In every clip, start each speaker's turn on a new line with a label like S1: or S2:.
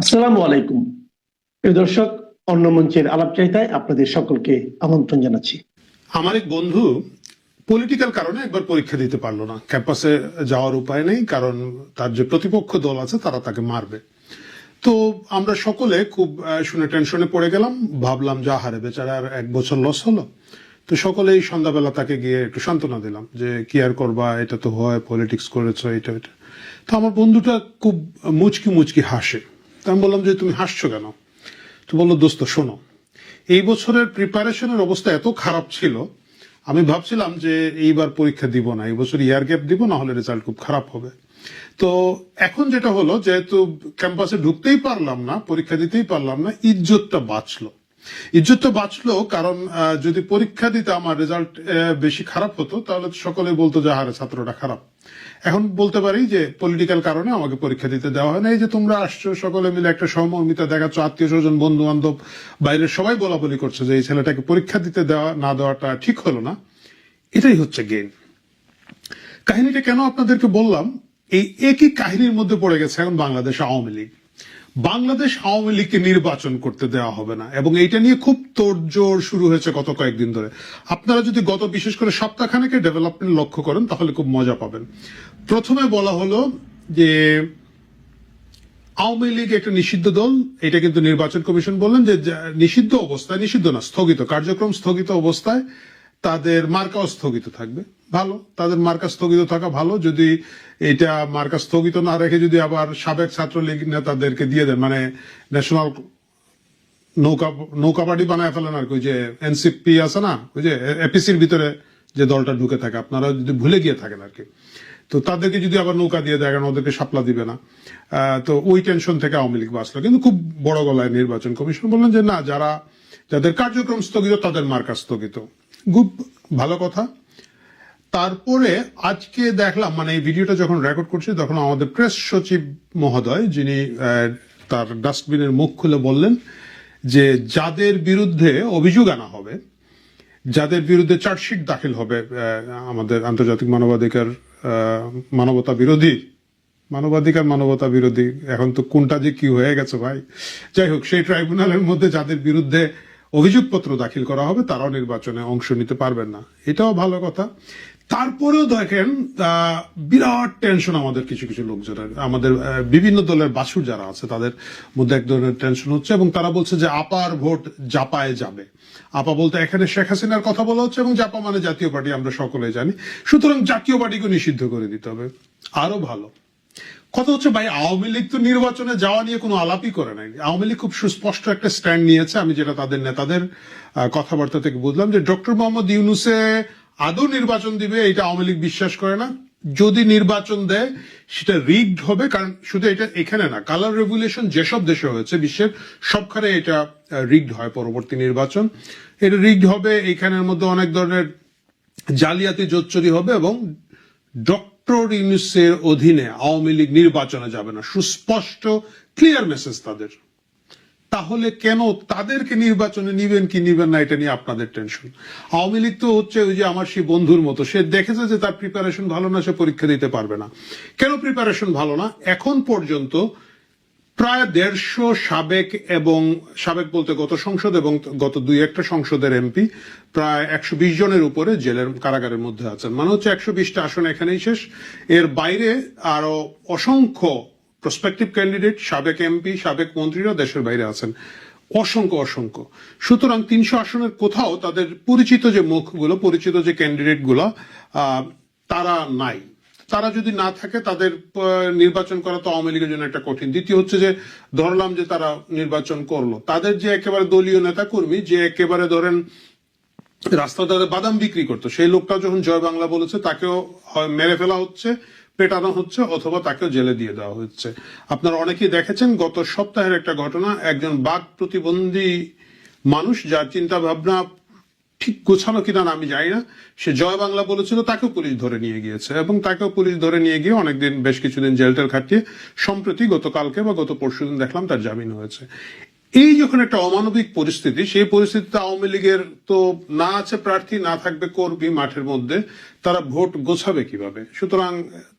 S1: আসসালামু আলাইকুম। প্রিয় দর্শক, অন্য মঞ্চের আলাপ আলাপচারিতায় আপনাদের সকলকে আমন্ত্রণ জানাচ্ছি।
S2: আমার এক বন্ধু পলিটিক্যাল কারণে একবার পরীক্ষা দিতে পারল না। ক্যাম্পাসে যাওয়ার উপায় নেই, কারণ তার যে প্রতিপক্ষ দল আছে, তারা তাকে মারবে। তো আমরা সকলে খুব শুনে টেনশনে পড়ে গেলাম। ভাবলাম, যা হারে বেচারার এক বছর লস হলো। তো সকলেই সন্ধ্যাবেলা তাকে গিয়ে একটু সান্ত্বনা দিলাম যে, কি আর করবা? এটা তো হয় পলিটিক্স করেছ, এটা এটা। তো আমার বন্ধুটা খুব মুচকি মুচকি হাসে। আমি বললাম যে তুমি হাসছো কেন? তো বলল, দোস্ত, শোনো, এই বছরের প্রিপারেশনের অবস্থা এত খারাপ ছিল, আমি ভাবছিলাম যে এইবার পরীক্ষা দিব না, এই বছর ইয়ার গ্যাপ দিব, না হলে রেজাল্ট খুব খারাপ হবে। তো এখন যেটা হলো, যেহেতু ক্যাম্পাসে ঢুকতেই পারলাম না, পরীক্ষা দিতেই পারলাম না, ইজ্জতটা বাঁচলো। ইজ্জতটা বাঁচলো, কারণ যদি পরীক্ষা দিতে আমার রেজাল্ট বেশি খারাপ হতো, তাহলে তো সকলে বলতো যে হারে ছাত্রটা খারাপ। এখন বলতে পারি যে পলিটিক্যাল কারণে আমাকে পরীক্ষা দিতে দেওয়া হয় না। এই যে, তোমরা আসছো, সকলে মিলে একটা সহমর্মিতা দেখাচ্ছ, আত্মীয় স্বজন বন্ধু বান্ধব বাইরের সবাই বলা বলি করছে যে, এই ছেলেটাকে পরীক্ষা দিতে দেওয়া, না দেওয়াটা ঠিক হলো না। এটাই হচ্ছে গেম কাহিনীটা কেন আপনাদেরকে বললাম? এই একই কাহিনীর মধ্যে পড়ে গেছে এখন বাংলাদেশ আওয়ামী লীগ। বাংলাদেশ আওয়ামী লীগকে নির্বাচন করতে দেওয়া হবে না। এবং এইটা নিয়ে খুব তোড়জোড় শুরু হয়েছে গত কয়েকদিন ধরে। আপনারা যদি গত বিশেষ করে সপ্তাহখানেকে ডেভেলপমেন্ট লক্ষ্য করেন, তাহলে খুব মজা পাবেন। প্রথমে বলা হলো যে, আওয়ামী লীগ একটা নিষিদ্ধ দল, এটা কিন্তু নির্বাচন কমিশন বললেন যে, নিষিদ্ধ অবস্থায়, নিষিদ্ধ না, স্থগিত, কার্যক্রম স্থগিত অবস্থায় তাদের মার্কাও স্থগিত থাকবে। ভালো, তাদের মার্কা স্থগিত থাকা ভালো। যদি এটা মার্কা স্থগিত না রেখে যদি আবার সাবেক ছাত্রলীগ নেতাদেরকে দিয়ে দেন মানে ন্যাশনাল নৌকা নৌকা পার্টি বানায় ফেলেন আর কি যে এনসিপি আছে না, ওই যে এপিসির ভিতরে যে দলটা ঢুকে থাকে, আপনারা যদি ভুলে গিয়ে থাকেন আর কি। তো তাদেরকে যদি আবার নৌকা দিয়ে কারণ ওদেরকে সাপলা দিবে না। তো ওই টেনশন থেকে আওয়ামী লীগ বাঁচলো। কিন্তু খুব বড় গলায় নির্বাচন কমিশন বললেন যে, না, যারা, যাদের কার্যক্রম স্থগিত, তাদের মার্কা স্থগিত। খুব ভালো কথা। তারপরে আজকে দেখলাম মানে এই ভিডিওটা যখন রেকর্ড করছি, তখন আমাদের প্রেস সচিব মহোদয়, যিনি তার ডাস্টবিনের মুখ খুলে বললেন যে যাদের বিরুদ্ধে অভিযোগ আনা হবে, যাদের বিরুদ্ধে চার্জশিট দাখিল হবে আমাদের আন্তর্জাতিক মানবাধিকার মানবতা বিরোধী, মানবাধিকার, মানবতা বিরোধী, এখন তো কোনটা যে কি হয়ে গেছে ভাই? যাই হোক, সেই ট্রাইব্যুনালের মধ্যে যাদের বিরুদ্ধে অভিযোগপত্র দাখিল করা হবে, তারাও নির্বাচনে অংশ নিতে পারবেন না। এটাও ভালো কথা। তারপরেও দেখেন বিরাট টেনশন আমাদের কিছু কিছু লোকজনের আমাদের বিভিন্ন দলের বাসুর যারা আছে, তাদের মধ্যে এক ধরনের টেনশন হচ্ছে এবং তারা বলছে যে আপার ভোট জাপায় যাবে। আপা বলতে এখানে শেখ হাসিনার কথা বলা হচ্ছে এবং জাপা মানে জাতীয় পার্টি, আমরা সকলে জানি। সুতরাং জাতীয় পার্টিকে নিষিদ্ধ করে দিতে হবে। আরও ভালো। কথা হচ্ছে ভাই, আওয়ামী লীগ তো নির্বাচনে যাওয়া নিয়ে কোনো আলাপই করে নাই। আওয়ামী লীগ খুব সুস্পষ্ট একটা স্ট্যান্ড নিয়েছে। আমি যেটা তাদের নেতাদের কথাবার্তা থেকে বুঝলাম যে ডক্টর মোহাম্মদ ইউনুসে আদৌ নির্বাচন দিবে এটা আওয়ামী লীগ বিশ্বাস করে না। যদি নির্বাচন দেয়, সেটা রিগড হবে, কারণ শুধু এটা এখানে না কালার রেভুলেশন যেসব দেশে হয়েছে, বিশ্বের সবখানে এটা রিগড হয় পরবর্তী নির্বাচন। এটা রিগড হবে, এখানের মধ্যে অনেক ধরনের জালিয়াতি, জোচ্চুরি হবে এবং ডক্টর ইউনুসের অধীনে আওয়ামী লীগ নির্বাচনে যাবে না। সুস্পষ্ট ক্লিয়ার মেসেজ তাদের। তাহলে কেন তাদেরকে নির্বাচনে নিবেন কি নিবেন না এটা নিয়ে আপনাদের টেনশন আওয়ামী লীগ তো হচ্ছে ওই যে আমার সেই বন্ধুর মতো, সে দেখেছে যে তার প্রিপারেশন ভালো না, সে পরীক্ষা দিতে পারবে না। কেন প্রিপারেশন ভালো না? এখন পর্যন্ত প্রায় দেড়শো সাবেক এবং, সাবেক বলতে গত সংসদ এবং গত দুই একটা সংসদের এমপি প্রায় একশো বিশ জনের উপরে জেলের কারাগারের মধ্যে আছেন। মানে হচ্ছে একশো বিশটা আসন এখানেই শেষ। এর বাইরে আরও অসংখ্য প্রসপেক্টিভ ক্যান্ডিডেট সাবেক এমপি সাবেক মন্ত্রীরা দেশের বাইরে আছেন। অসংখ্য অসংখ্য। সুতরাং তিনশো আসনের কোথাও তাদের পরিচিত যে মুখগুলো, পরিচিত যে ক্যান্ডিডেটগুলো তারা নাই। তারা যদি না থাকে, তাদের নির্বাচন করা তো আওয়ামী লীগের জন্য একটা কঠিন। দ্বিতীয় হচ্ছে যে, ধরলাম যে তারা নির্বাচন করল। তাদের যে একেবারে দলীয় নেতা কর্মী যে একেবারে ধরেন রাস্তা তাদের বাদাম বিক্রি করতো, সেই লোকটা যখন জয় বাংলা বলেছে, তাকেও মেরে ফেলা হচ্ছে। পেটানো হচ্ছে অথবা তাকেও জেলে দিয়ে দেওয়া হচ্ছে। আপনারা অনেকেই দেখেছেন, গত সপ্তাহের একটা ঘটনা, একজন বাঘ প্রতিবন্ধী মানুষ যার চিন্তা ভাবনা ঠিক গোছানো কিনা আমি জানি না, সে জয় বাংলা বলেছিল, তাকেও পুলিশ ধরে নিয়ে গিয়েছে এবং তাকেও পুলিশ ধরে নিয়ে গিয়ে অনেকদিন, বেশ কিছুদিন জেল টেল খাটিয়ে, সম্প্রতি গতকালকে বা গত পরশুদিন দেখলাম তার জামিন হয়েছে। এই যখন একটা অমানবিক পরিস্থিতি, সেই পরিস্থিতিতে আওয়ামী লীগের তো না আছে প্রার্থী, না থাকবে কর্মী মাঠের মধ্যে, তারা ভোট গোছাবে কীভাবে? সুতরাং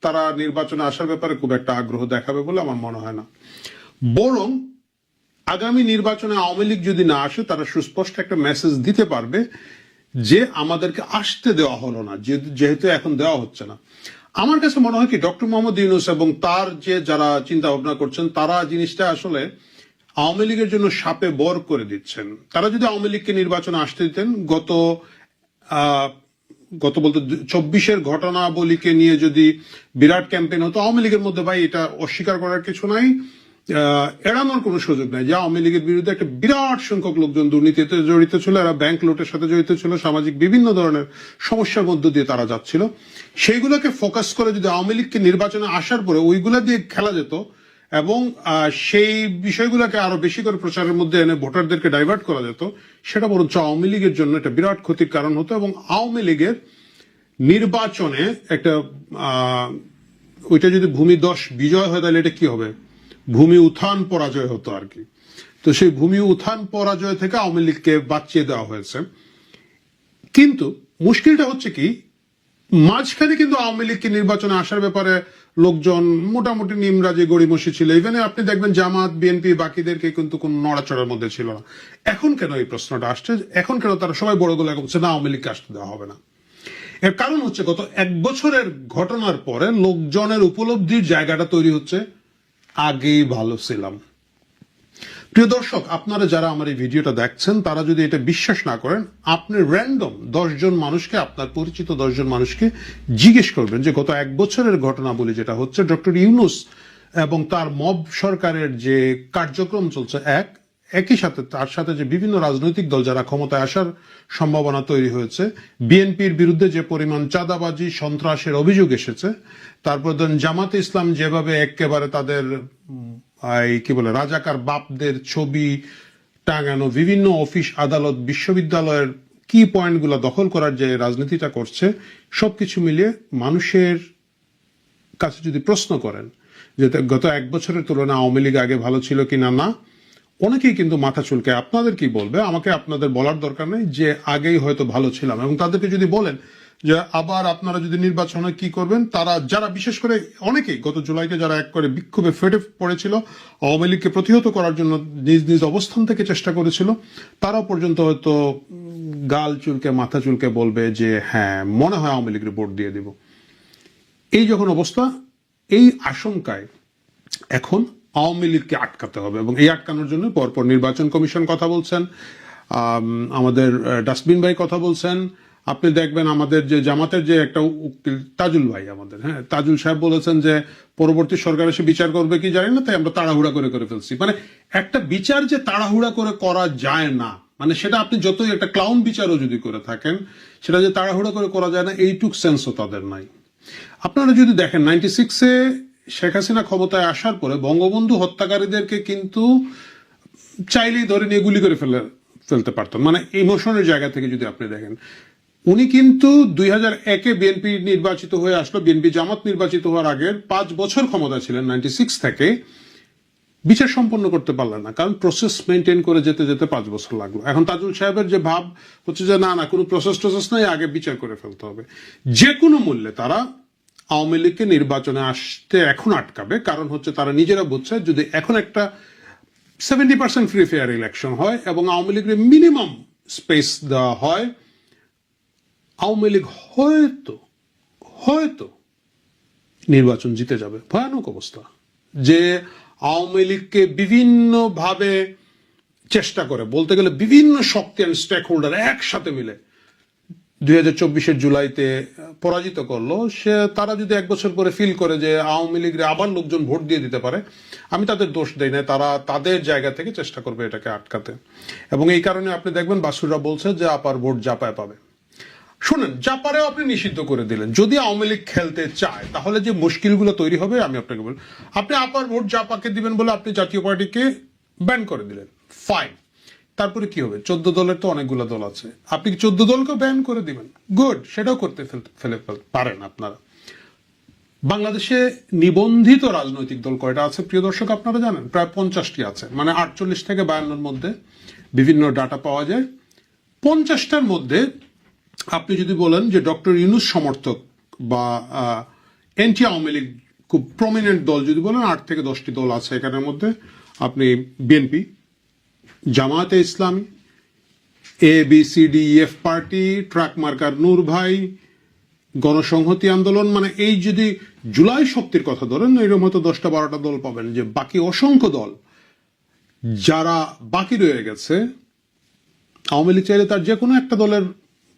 S2: তারা নির্বাচনে আসার ব্যাপারে খুব একটা আগ্রহ দেখাবে বলে আমার মনে হয় না। বরং আগামী নির্বাচনে আওয়ামী লীগ যদি না আসে, তারা সুস্পষ্ট একটা মেসেজ দিতে পারবে যে আমাদেরকে আসতে দেওয়া হলো না যেহেতু এখন দেওয়া হচ্ছে না। আমার কাছে মনে হয় কি, ডক্টর মোহাম্মদ ইউনুস এবং তার যে যারা চিন্তা ভাবনা করছেন, তারা জিনিসটা আসলে আওয়ামী লীগের জন্য সাপে বর করে দিচ্ছেন। তারা যদি আওয়ামী লীগকে নির্বাচনে আসতে দিতেন, গত গত বলতে চব্বিশের ঘটনাবলীকে নিয়ে যদি বিরাট ক্যাম্পেইন হতো, আওয়ামী লীগের মধ্যে ভাই এটা অস্বীকার করার কিছু নাই। এড়ানোর কোনো সুযোগ নাই। যে আওয়ামী লীগের বিরুদ্ধে একটা বিরাট সংখ্যক লোকজন দুর্নীতিতে জড়িত ছিল, এরা ব্যাংক লোটের সাথে জড়িত ছিল, সামাজিক বিভিন্ন ধরনের সমস্যার মধ্য দিয়ে তারা যাচ্ছিল। সেইগুলোকে ফোকাস করে যদি আওয়ামী লীগকে নির্বাচনে আসার পরে ওইগুলা দিয়ে খেলা যেত এবং সেই বিষয়গুলোকে আরও বেশি করে প্রচারের মধ্যে এনে ভোটারদেরকে ডাইভার্ট করা যেত, সেটা বরঞ্চ আওয়ামী লীগের জন্য একটা বিরাট ক্ষতির কারণ হতো এবং আওয়ামী লীগের নির্বাচনে একটা ওইটা যদি ভূমি দশ বিজয় হয় তাহলে এটা কি হবে? ভূমি উত্থান পরাজয় হতো আর কি। তো সেই ভূমি উত্থান পরাজয় থেকে আওয়ামী লীগকে বাঁচিয়ে দেওয়া হয়েছে। কিন্তু মুশকিলটা হচ্ছে কি, মাঝখানে কিন্তু আওয়ামী লীগকে নির্বাচনে আসার ব্যাপারে লোকজন মোটামুটি নিমরাজে, গড়িমসি ছিল। ইভেন আপনি দেখবেন জামাত, বিএনপি বাকিদেরকে কিন্তু কোন নড়াচড়ার মধ্যে ছিল না। এখন কেন এই প্রশ্নটা আসছে? এখন কেন তারা সবাই বড় গোলা বলছে না, আওয়ামী লীগকে আসতে দেওয়া হবে না। এর কারণ হচ্ছে গত এক বছরের ঘটনার পরে লোকজনের উপলব্ধির জায়গাটা তৈরি হচ্ছে, আগেই ভালো ছিলাম। প্রিয় দর্শক, আপনারা যারা আমার এই ভিডিওটা দেখছেন, তারা যদি এটা বিশ্বাস না করেন, আপনি র্যান্ডম দশজন মানুষকে, আপনার পরিচিত দশজন মানুষকে জিজ্ঞেস করবেন যে গত এক বছরের ঘটনা বলে যেটা হচ্ছে, ডক্টর ইউনুস এবং তার মব সরকারের যে কার্যক্রম চলছে, এক একই সাথে তার সাথে যে বিভিন্ন রাজনৈতিক দল যারা ক্ষমতায় আসার সম্ভাবনা তৈরি হয়েছে, বিএনপির বিরুদ্ধে যে পরিমাণ চাঁদাবাজি, সন্ত্রাসের অভিযোগ এসেছে তারপর ধরেন জামাতে ইসলাম যেভাবে একেবারে তাদের এই কি বলে, রাজাকার বাপদের ছবি টাঙানো, বিভিন্ন অফিস, আদালত, বিশ্ববিদ্যালয়ের কি পয়েন্টগুলো দখল করার যে রাজনীতিটা করছে, সবকিছু মিলিয়ে মানুষের কাছে যদি প্রশ্ন করেন যে গত এক বছরের তুলনায় আওয়ামী লীগ আগে ভালো ছিল কিনা, না অনেকেই কিন্তু মাথা চুলকে, আপনাদের কি বলবে? আমাকে আপনাদের বলার দরকার নেই যে আগেই হয়তো ভালো ছিলাম। এবং তাদেরকে যদি বলেন যে আবার আপনারা যদি নির্বাচনে কি করবেন, তারা যারা বিশেষ করে অনেকেই গত জুলাইতে যারা এক করে বিক্ষোভে ফেটে পড়েছিল, আওয়ামী লীগকে প্রতিহত করার জন্য নিজ নিজ অবস্থান থেকে চেষ্টা করেছিল, তারাও পর্যন্ত হয়তো গাল চুলকে, মাথা চুলকে বলবে যে হ্যাঁ মনে হয় আওয়ামী লীগের ভোট দিয়ে দিব। এই যখন অবস্থা, এই আশঙ্কায় এখন আওয়ামী লীগকে আটকাতে হবে এবং এই আটকানোর জন্য পরপর নির্বাচন কমিশন কথা বলছেন আমাদের ডাস্টবিন ভাই কথা বলছেন। আপনি দেখবেন আমাদের যে জামাতের যে একটা উকিল, তাজুল ভাই আমাদের হ্যাঁ তাজুল সাহেব বলেছেন যে পরবর্তী সরকার এসে বিচার করবে কি জানি না, তাই আমরা তাড়াহুড়া করে করে ফেলছি। মানে একটা বিচার যে তাড়াহুড়া করে করা যায় না মানে সেটা আপনি যতই একটা ক্লাউন বিচারও যদি করে থাকেন, সেটা যে তাড়াহুড়া করে করা যায় না, এইটুক সেন্সও তাদের নাই। আপনারা যদি দেখেন নাইনটি সিক্সে শেখ হাসিনা ক্ষমতায় আসার পরে বঙ্গবন্ধু হত্যাকারীদেরকে কিন্তু চাইলেই ধরে নিয়ে গুলি করে ফেলে ফেলতে পারতেন মানে ইমোশনের জায়গা থেকে যদি আপনি দেখেন। উনি কিন্তু দুই হাজার একে বিএনপি নির্বাচিত হয়ে আসলো। বিএনপি জামাত নির্বাচিত হওয়ার আগের পাঁচ বছর ক্ষমতা ছিলেন। নাইনটি সিক্স থেকে বিচার সম্পন্ন করতে পারলেন না। কারণ প্রসেস মেনটেন করে যেতে যেতে পাঁচ বছর লাগল। এখন তাজুল সাহেবের যে ভাব হচ্ছে যে, না না, কোনো প্রসেস টসেস নাই, আগে বিচার করে ফেলতে হবে। যে কোনো মূল্যে তারা আওয়ামী লীগকে নির্বাচনে আসতে এখন আটকাবে। কারণ হচ্ছে তারা নিজেরা বুঝছে যদি এখন একটা seventy percent free fair election হয় এবং আওয়ামী লীগের মিনিমাম স্পেস দেওয়া হয়, আওয়ামী লীগ হয়তো হয়তো নির্বাচন জিতে যাবে। ভয়ানক অবস্থা। যে আওয়ামী লীগকে বিভিন্নভাবে চেষ্টা করে, বলতে গেলে বিভিন্ন শক্তি অ্যান্ড স্টেক হোল্ডার একসাথে মিলে দুই হাজার জুলাইতে পরাজিত করল। সে, তারা যদি এক বছর পরে ফিল করে যে আওয়ামী লীগের আবার লোকজন ভোট দিয়ে দিতে পারে, আমি তাদের দোষ দেই না তারা তাদের জায়গা থেকে চেষ্টা করবে এটাকে আটকাতে। এবং এই কারণে আপনি দেখবেন বাসুরা বলছে যে আপার ভোট জাপায় পাবে। শুনেন, জাপারেও আপনি নিষিদ্ধ করে দিলেন। যদি আওয়ামী লীগ খেলতে চায়, তাহলে যে মুশকিলগুলো তৈরি হবে, আমি আপনাকে বলি। আপনি আপার ভোট জাপাকে দিবেন বলে আপনি জাতীয় পার্টিকে ব্যান করে দিলেন। ফাইন তারপরে কি হবে? চোদ্দ দলের তো অনেকগুলো দল আছে। আপনি কি চোদ্দ দলকে ব্যান করে দিবেন? গুড সেটাও করতে ফেলে পারেন আপনারা। বাংলাদেশে নিবন্ধিত রাজনৈতিক দল কয়টা আছে? প্রিয় দর্শক, আপনারা জানেন, প্রায় পঞ্চাশটি আছে। মানে আটচল্লিশ থেকে বায়ান্নর মধ্যে বিভিন্ন ডাটা পাওয়া যায়। পঞ্চাশটার মধ্যে আপনি যদি বলেন যে ডক্টর ইউনুস সমর্থক বা এনটি আওয়ামী লীগ খুব প্রমিনেন্ট দল, যদি বলেন আট থেকে দশটি দল আছে এখানের মধ্যে, আপনি BNP Jamaate Islami A B C D F party, truck marker নূর ভাই, গণসংহতি আন্দোলন মানে এই যদি জুলাই শক্তির কথা ধরেন, এরকম হয়তো দশটা বারোটা দল পাবেন, যে বাকি অসংখ্য দল যারা বাকি রয়ে গেছে, আওয়ামী লীগ চাইলে তার যে কোনো একটা দলের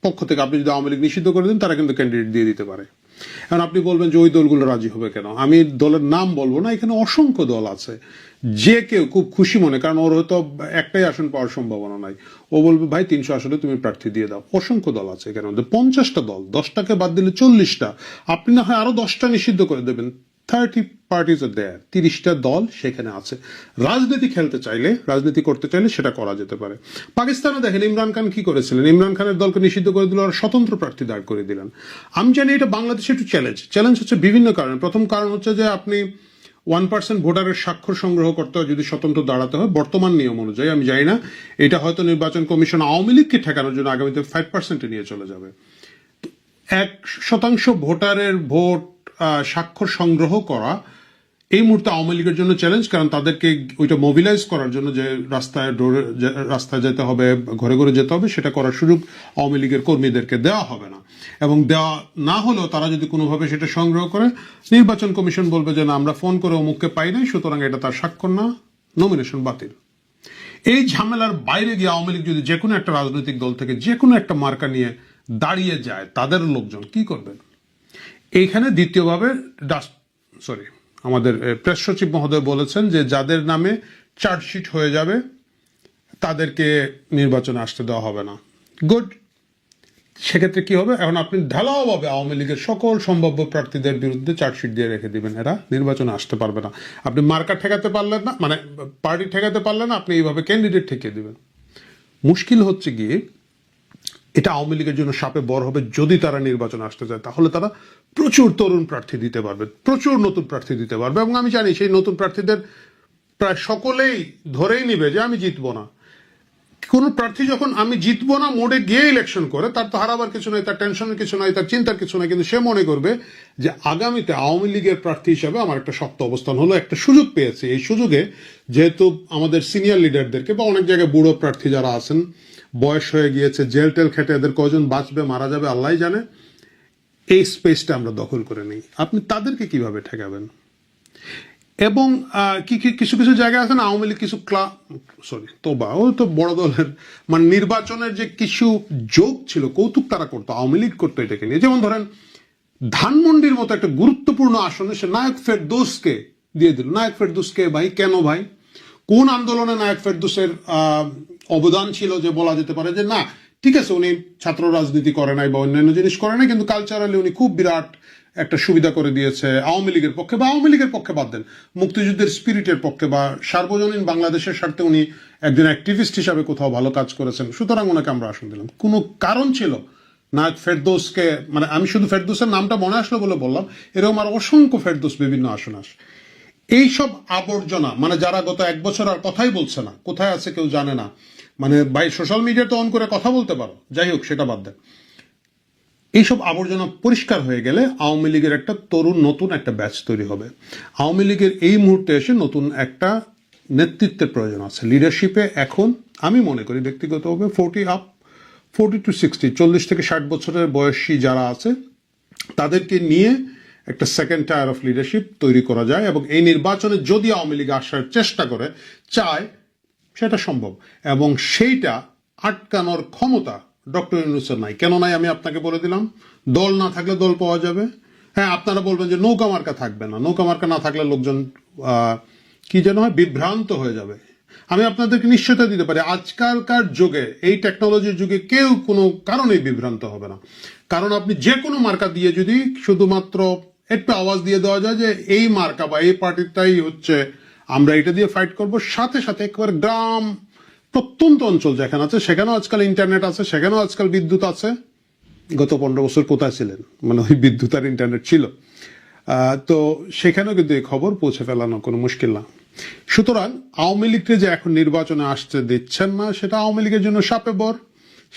S2: পক্ষ থেকে আপনি যদি আওয়ামী লীগ নিষিদ্ধ করে দেন, তারা কিন্তু ক্যান্ডিডেট দিয়ে দিতে পারে। এখন আপনি বলবেন যে ওই দলগুলো রাজি হবে কেন? আমি দলের নাম বলব না, এখানে অসংখ্য দল আছে। যে কেউ খুব খুশি মনে, কারণ ওর হয়তো একটাই আসন পাওয়ার সম্ভাবনা নাই। ও বলবে, ভাই, তিনশো আসনে তুমি প্রার্থী দিয়ে দাও। অসংখ্য দল আছে এখানে। পঞ্চাশটা দল, দশটাকে বাদ দিলে চল্লিশটা। আপনি না হয় আরও দশটা নিষিদ্ধ করে দেবেন। থার্টি পার্টিজ আর দেয়ার তিরিশটা দল সেখানে আছে। রাজনীতি খেলতে চাইলে, রাজনীতি করতে চাইলে সেটা করা যেতে পারে। পাকিস্তানে দেখেন ইমরান খান কি করেছিলেন? ইমরান খানের দলকে নিষিদ্ধ করে দিল আর স্বতন্ত্র প্রার্থী দাঁড় করে দিলেন। আমি জানি এটা বাংলাদেশে একটু চ্যালেঞ্জ চ্যালেঞ্জ হচ্ছে বিভিন্ন কারণে। প্রথম কারণ হচ্ছে যে আপনি ওয়ান পার্সেন্ট ভোটারের স্বাক্ষর সংগ্রহ করতে হয়, যদি স্বতন্ত্র দাঁড়াতে হয়, বর্তমান নিয়ম অনুযায়ী। আমি জানি না, এটা হয়তো নির্বাচন কমিশন আওয়ামী লীগকে ঠেকানোর জন্য আগামীতে ফাইভ পার্সেন্টে নিয়ে চলে যাবে। এক শতাংশ ভোটারের ভোট স্বাক্ষর সংগ্রহ করা এই মুহূর্তে আওয়ামী লীগের জন্য চ্যালেঞ্জ কারণ তাদেরকে ওইটা মোবিলাইজ করার জন্য যে রাস্তায় ডোরে- রাস্তায় যেতে হবে, ঘরে ঘরে যেতে হবে, সেটা করার সুযোগ আওয়ামী লীগের কর্মীদেরকে দেওয়া হবে না। এবং দেওয়া না হলেও তারা যদি কোনোভাবে সেটা সংগ্রহ করে, নির্বাচন কমিশন বলবে যে না, আমরা ফোন করে অমুককে পাই নাই, সুতরাং এটা তার স্বাক্ষর না নমিনেশন বাতিল। এই ঝামেলার বাইরে গিয়ে আওয়ামী লীগ যদি যে কোনো একটা রাজনৈতিক দল থেকে যে কোনো একটা মার্কা নিয়ে দাঁড়িয়ে যায়, তাদের লোকজন কি করবেন এইখানে দ্বিতীয়ভাবে ডাস সরি আমাদের প্রেস সচিব মহোদয় বলেছেন যে যাদের নামে চার্জশিট হয়ে যাবে, তাদেরকে নির্বাচনে আসতে দেওয়া হবে না। গুড। সেক্ষেত্রে কি হবে? এখন আপনি ঢালাওভাবে আওয়ামী লীগের সকল সম্ভাব্য প্রার্থীদের বিরুদ্ধে চার্জশিট দিয়ে রেখে দিবেন। এরা নির্বাচনে আসতে পারবে না। আপনি মার্কা ঠেকাতে পারলেন না মানে পার্টি ঠেকাতে পারলেন না, আপনি এইভাবে ক্যান্ডিডেট ঠেকিয়ে দিবেন। মুশকিল হচ্ছে গিয়ে এটা আওয়ামী লীগের জন্য সাপে বড় হবে যদি তারা নির্বাচন আসতে চায়, তাহলে তারা প্রচুর তরুণ প্রার্থী দিতে পারবে, প্রচুর নতুন প্রার্থী দিতে পারবে এবং আমি জানি সেই নতুন প্রার্থীদের প্রায় সকলেই ধরেই নিবে যে আমি জিতবো না। কোন প্রার্থী যখন আমি জিতবো না, মোডে গিয়ে ইলেকশন করে, তার তো হারাবার কিছু নাই, তার টেনশনের কিছু নাই, তার চিন্তার কিছু নাই, কিন্তু সে মনে করবে যে আগামীতে আওয়ামী লীগের প্রার্থী হিসাবে আমার একটা শক্ত অবস্থান হলো, একটা সুযোগ পেয়েছে। এই সুযোগে যেহেতু আমাদের সিনিয়র লিডারদেরকে বা অনেক জায়গায় বুড়ো প্রার্থী যারা আছেন বয়স হয়ে গিয়েছে, জেল টেল খেটে এদের কজন বাঁচবে, মারা যাবে, আল্লাহ জানে। এই স্পেসটা আমরা দখল করে নিই। আপনি তাদেরকে কীভাবে ঠেকাবেন? এবং কি, কি- কিছু কিছু জায়গায় আছে না, আওয়ামী লীগ কিছু ক্লা সরি তোবা, ও তো বড় দলের মানে নির্বাচনের যে কিছু যোগ ছিল, কৌতুক তারা করতো, আওয়ামী লীগ করতো এটাকে নিয়ে। যেমন ধরেন, ধানমন্ডির মতো একটা গুরুত্বপূর্ণ আসনে সে নায়ক ফেরদৌসকে দিয়ে দিল। নায়ক ফেরদৌসকে ভাই, কেন ভাই? কোন আন্দোলনে নায়ক ফেরদৌসের অবদান ছিল যে বলা যেতে পারে যে না, ঠিক আছে, উনি ছাত্র রাজনীতি করে নাই বা অন্যান্য জিনিস করে নাই, কিন্তু কালচারালি উনি খুব বিরাট একটা সুবিধা করে দিয়েছে আওয়ামী লীগের পক্ষে বা আওয়ামী লীগের পক্ষে বাদ দেন। মুক্তিযুদ্ধের স্পিরিটের পক্ষে বা সার্বজনীন বাংলাদেশের স্বার্থে উনি একজন অ্যাক্টিভিস্ট হিসাবে কোথাও ভালো কাজ করেছেন। সুতরাং ওনাকে আমরা আসন দিলাম। কোনো কারণ ছিল নায়ক ফেরদৌসকে মানে আমি শুধু ফেরদোসের নামটা মনে আসলো বলে বললাম, এরকম আর অসংখ্য ফেরদোস বিভিন্ন আসন আস। এইসব আবর্জনা মানে যারা গত এক বছর আর কথাই বলছে না, কোথায় আছে কেউ জানে না মানে বাই সোশ্যাল মিডিয়া তো অন করে কথা বলতে পারো, যাই হোক, সেটা বাদ দেয় এইসব আবর্জনা পরিষ্কার হয়ে গেলে আওয়ামী লীগের একটা তরুণ নতুন একটা ব্যাচ তৈরি হবে। আওয়ামী লীগের এই মুহূর্তে এসে নতুন একটা নেতৃত্বের প্রয়োজন আছে। লিডারশিপে এখন, আমি মনে করি ব্যক্তিগতভাবে forty up forty to sixty চল্লিশ থেকে ষাট বছরের বয়সী যারা আছে, তাদেরকে নিয়ে একটা সেকেন্ড টায়ার অফ লিডারশিপ তৈরি করা যায় এবং এই নির্বাচনে যদি আওয়ামী লীগ আসার চেষ্টা করে, চায়, সেটা সম্ভব। এবং সেইটা আটকানোর ক্ষমতা ডক্টর ইউনুসের নাই। কেন নাই আমি আপনাকে বলে দিলাম? দল না থাকলে দল পাওয়া যাবে। হ্যাঁ আপনারা বলবেন যে নৌকা মার্কা থাকবে না। নৌকা মার্কা না থাকলে লোকজন কি যেন হয়, বিভ্রান্ত হয়ে যাবে। আমি আপনাদেরকে নিশ্চয়তা দিতে পারি, আজকালকার যুগে, এই টেকনোলজির যুগে কেউ কোনো কারণেই বিভ্রান্ত হবে না। কারণ আপনি যে কোনো মার্কা দিয়ে যদি শুধুমাত্র একটু আওয়াজ দিয়ে দেওয়া যায় যে এই মার্কা বা এই পার্টিটাই হচ্ছে, আমরা এটা দিয়ে ফাইট করব। সাথে সাথে একবার গ্রাম প্রত্যন্ত অঞ্চল যেখানে আছে, সেখানেও আজকাল ইন্টারনেট আছে, সেখানেও আজকাল বিদ্যুৎ আছে। গত পনেরো বছর কোথায় ছিলেন? মানে ওই বিদ্যুৎ আর ইন্টারনেট ছিল। তো সেখানেও কিন্তু এই খবর পৌঁছে ফেলানো কোনো মুশকিল না। সুতরাং আওয়ামী লীগকে যে এখন নির্বাচনে আসতে দিচ্ছেন না, সেটা আওয়ামী লীগের জন্য সাপে বর।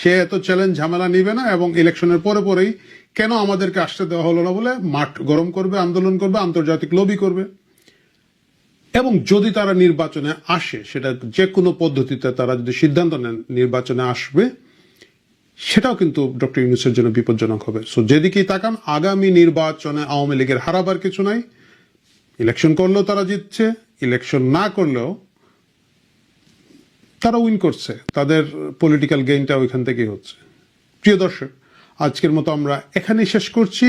S2: সে এত চ্যালেঞ্জ ঝামেলা নিবে না এবং ইলেকশনের পরে পরেই কেন আমাদেরকে আসতে দেওয়া হলো না বলে? মাঠ গরম করবে, আন্দোলন করবে, আন্তর্জাতিক লবি করবে। এবং যদি তারা নির্বাচনে আসে, সেটা যে কোনো পদ্ধতিতে তারা যদি সিদ্ধান্ত নেন নির্বাচনে আসবে, সেটাও কিন্তু ডক্টর ইউনুসের জন্য বিপজ্জনক হবে। সো যেদিকেই তাকান, আগামী নির্বাচনে আওয়ামী লীগের হারাবার কিছু নাই। ইলেকশন করলেও তারা জিতছে, ইলেকশন না করলেও তারা উইন করছে। তাদের পলিটিক্যাল গেইনটা ওইখান থেকেই হচ্ছে। প্রিয় দর্শক আজকের মতো আমরা এখানেই শেষ করছি।